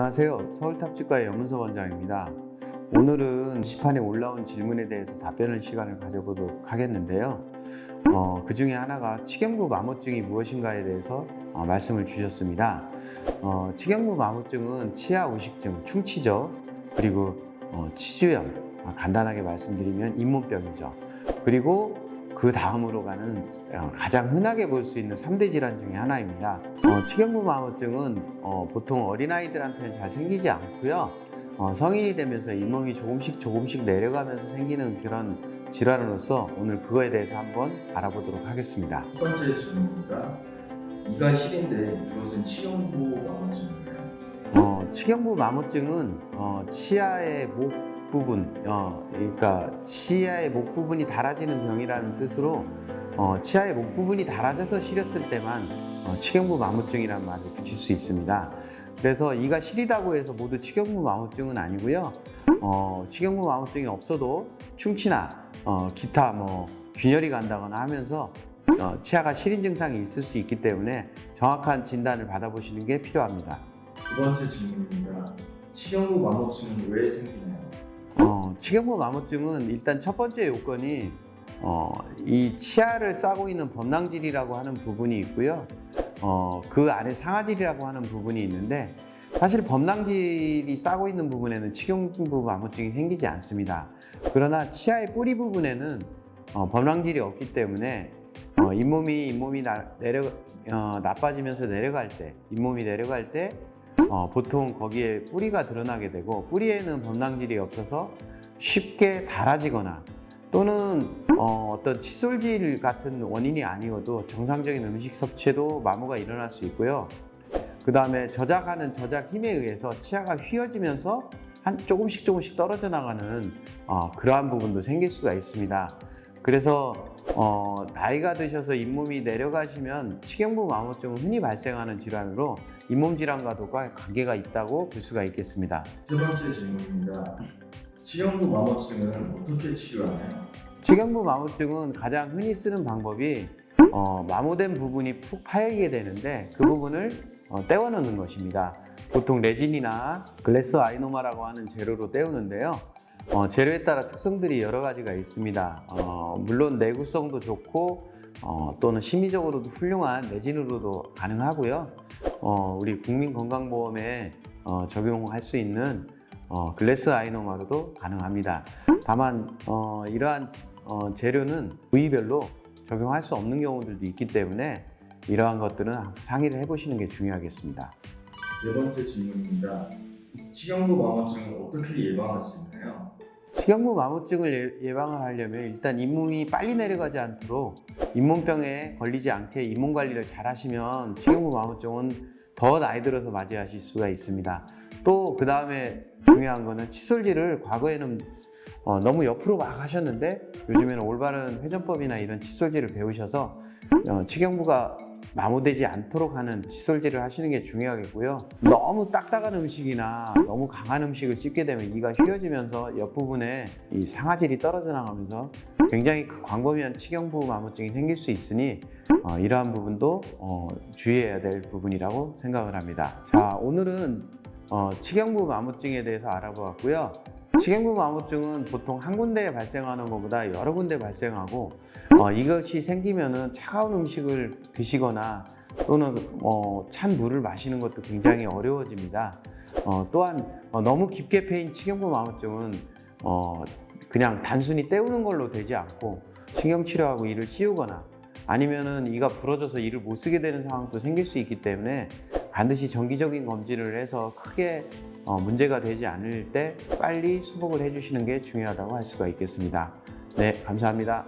안녕하세요. 서울탑치과의 염문서 원장입니다. 오늘은 시판에 올라온 질문에 대해서 답변할 시간을 가져보도록 하겠는데요. 어, 그 중에 하나가 치경부 마모증이 무엇인가에 대해서 어, 말씀을 주셨습니다. 어, 치경부 마모증은 치아 우식증, 충치죠. 그리고 어, 치주염, 아, 간단하게 말씀드리면 잇몸병이죠. 그리고 그 다음으로 가는 어, 가장 흔하게 볼 수 있는 3대 질환 중에 하나입니다. 어, 치경부 마모증은 어, 보통 어린아이들한테는 잘 생기지 않고요. 어, 성인이 되면서 잇몸이 조금씩 조금씩 내려가면서 생기는 그런 질환으로서 오늘 그거에 대해서 한번 알아보도록 하겠습니다. 첫 번째 질문입니다. 이가 실인데 이것은 치형부 마모증인가요? 어, 치경부 마모증은 어, 치아의 목 부분, 어, 그러니까 치아의 목 부분이 닳아지는 병이라는 뜻으로 어, 치아의 목 부분이 닳아져서 시렸을 때만 어, 치경부 마모증이라는 말을 붙일 수 있습니다. 그래서 이가 시리다고 해서 모두 치경부 마모증은 아니고요. 어, 치경부 마모증이 없어도 충치나 어, 기타 뭐 균열이 간다거나 하면서 어, 치아가 시린 증상이 있을 수 있기 때문에 정확한 진단을 받아보시는 게 필요합니다. 두 번째 질문입니다. 치형부 마모증은 왜 생기나요? 어, 치경부 마모증은 일단 첫 번째 요건이 어, 이 치아를 싸고 있는 범낭질이라고 하는 부분이 있고요. 어, 그 안에 상아질이라고 하는 부분이 있는데 사실 범낭질이 싸고 있는 부분에는 치경부 마모증이 생기지 않습니다. 그러나 치아의 뿌리 부분에는 어, 범낭질이 없기 때문에 어, 잇몸이 잇몸이 나, 내려 어, 나빠지면서 내려갈 때 잇몸이 내려갈 때 어, 보통 거기에 뿌리가 드러나게 되고 뿌리에는 범낭질이 없어서 쉽게 닳아지거나 또는 어, 어떤 칫솔질 같은 원인이 아니어도 정상적인 음식 섭취에도 마모가 일어날 수 있고요. 그 다음에 저작하는 저작 힘에 의해서 치아가 휘어지면서 한 조금씩 조금씩 떨어져 나가는 어, 그러한 부분도 생길 수가 있습니다. 그래서 어, 나이가 드셔서 잇몸이 내려가시면 치경부 마모증은 흔히 발생하는 질환으로 잇몸 질환과도 과- 관계가 있다고 볼 수가 있겠습니다. 세 번째 질문입니다. 치형부 마모증은 어떻게 치료하나요? 치경부 마모증은 가장 흔히 쓰는 방법이 어, 마모된 부분이 푹 파이게 되는데 그 부분을 어, 떼어놓는 것입니다. 보통 레진이나 글래스 아이노마라고 하는 재료로 떼우는데요. 어, 재료에 따라 특성들이 여러 가지가 있습니다. 어, 물론 내구성도 좋고 어, 또는 심리적으로도 훌륭한 레진으로도 가능하고요. 어, 우리 국민건강보험에 어, 적용할 수 있는 어, 글래스 아이노마로도 가능합니다. 다만 어, 이러한 어, 재료는 부위별로 적용할 수 없는 경우들도 있기 때문에 이러한 것들은 상의를 해보시는 게 중요하겠습니다. 네 번째 질문입니다. 치형부 마모증을 어떻게 예방할 수 있나요? 식용부 마모증을 예- 예방을 하려면 일단 잇몸이 빨리 내려가지 않도록 잇몸병에 걸리지 않게 잇몸 관리를 잘 하시면 식용부 마모증은 더 나이 들어서 맞이하실 수가 있습니다. 또 그 다음에 중요한 거는 칫솔질을 과거에는 어, 너무 옆으로 막 하셨는데 요즘에는 올바른 회전법이나 이런 칫솔질을 배우셔서 어, 치경부가 마모되지 않도록 하는 칫솔질을 하시는 게 중요하겠고요. 너무 딱딱한 음식이나 너무 강한 음식을 씹게 되면 이가 휘어지면서 옆부분에 이 상아질이 떨어져 나가면서 굉장히 그 광범위한 치경부 마모증이 생길 수 있으니 어, 이러한 부분도 어, 주의해야 될 부분이라고 생각을 합니다. 자, 오늘은 어, 치경부 마모증에 대해서 알아보았고요. 치경부 마모증은 보통 한 군데에 발생하는 것보다 여러 군데 발생하고 어, 이것이 생기면은 차가운 음식을 드시거나 또는 어, 찬 물을 마시는 것도 굉장히 어려워집니다. 어, 또한 어, 너무 깊게 패인 치경부 마모증은 어, 그냥 단순히 때우는 걸로 되지 않고 신경치료하고 이를 씌우거나 아니면은 이가 부러져서 이를 못 쓰게 되는 상황도 생길 수 있기 때문에 반드시 정기적인 검진을 해서 크게 어, 문제가 되지 않을 때 빨리 수복을 해주시는 게 중요하다고 할 수가 있겠습니다. 네, 감사합니다.